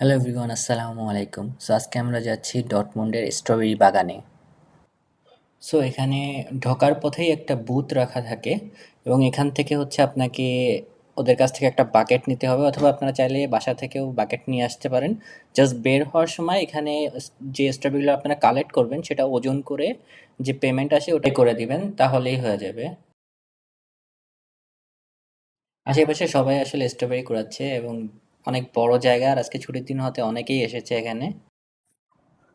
Hello everyone আসসালামু আলাইকুম so আজকে আমরা যাচ্ছি ডটমুন্ডের স্ট্রবেরি বাগানে। সো এখানে ঢোকার পথেই একটা বুথ রাখা থাকে এবং এখান থেকে হচ্ছে আপনাকে ওদের কাছ থেকে একটা বাকেট নিতে হবে অথবা আপনারা চাইলে বাসা থেকেও বাকেট নিয়ে আসতে পারেন। জাস্ট বের হওয়ার সময় এখানে যে স্ট্রবেরিগুলো আপনারা কালেক্ট করবেন, সেটা ওজন করে যে পেমেন্ট আসে ওটাই করে দিবেন, তাহলেই হয়ে যাবে। আশেপাশে সবাই আসলে স্ট্রবেরি কুড়াচ্ছে এবং অনেক বড় জায়গা আর আজকে ছুটির দিন হতে অনেকেই এসেছে এখানে।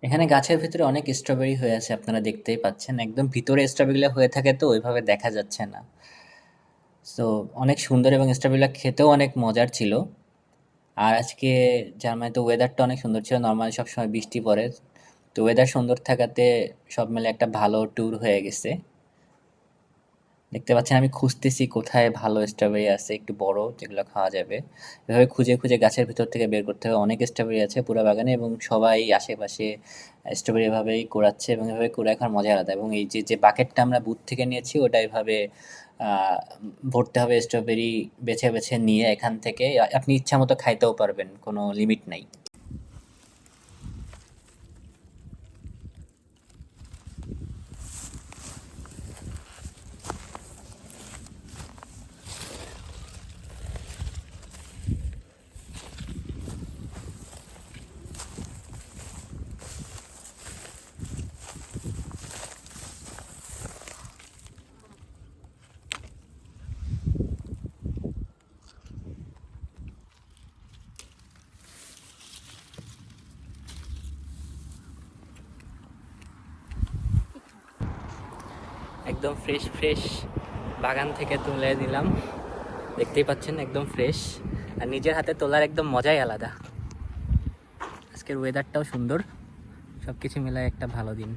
এখানে গাছের ভিতরে অনেক স্ট্রবেরি হয়ে আছে, আপনারা দেখতেই পাচ্ছেন। একদম ভিতরে স্ট্রবেরিগুলো হয়ে থাকে তো, ওইভাবে দেখা যাচ্ছে না। সো অনেক সুন্দর এবং স্ট্রবেরিগুলো খেতেও অনেক মজার ছিল। আর আজকে জার্মানিতে ওয়েদারটা অনেক সুন্দর ছিল। নর্মালি সবসময় বৃষ্টি পড়ে। তো ওয়েদার সুন্দর থাকাতে সব মিলে একটা ভালো ট্যুর হয়ে গেছে। দেখতে পাচ্ছেন আমি খুঁজতেছি কোথায় ভালো স্ট্রবেরি আছে, একটু বড় যেগুলো খাওয়া যাবে। এভাবে খুঁজে খুঁজে গাছের ভিতর থেকে বের করতে হবে। অনেক স্ট্রবেরি আছে পুরো বাগানে এবং সবাই আশেপাশে স্ট্রবেরি এভাবেই কুড়াচ্ছে এবং এভাবে কুড়ে খাওয়ার মজা আলাদা। এবং এই যে যে বাকেটটা আমরা বুথ থেকে নিয়েছি ওটা এভাবে ভরতে হবে স্ট্রবেরি বেছে বেছে নিয়ে এখান থেকে। আপনি ইচ্ছা মতো খাইতেও পারবেন, কোনো লিমিট নাই। একদম ফ্রেশ ফ্রেশ বাগান থেকে তুলে দিলাম। দেখতেই পাচ্ছেন, একদম ফ্রেশ আর নিজের হাতে তোলার একদম মজাই আলাদা। আজকের ওয়েদারটাও সুন্দর। সব কিছু মিলায় একটা ভালো দিন।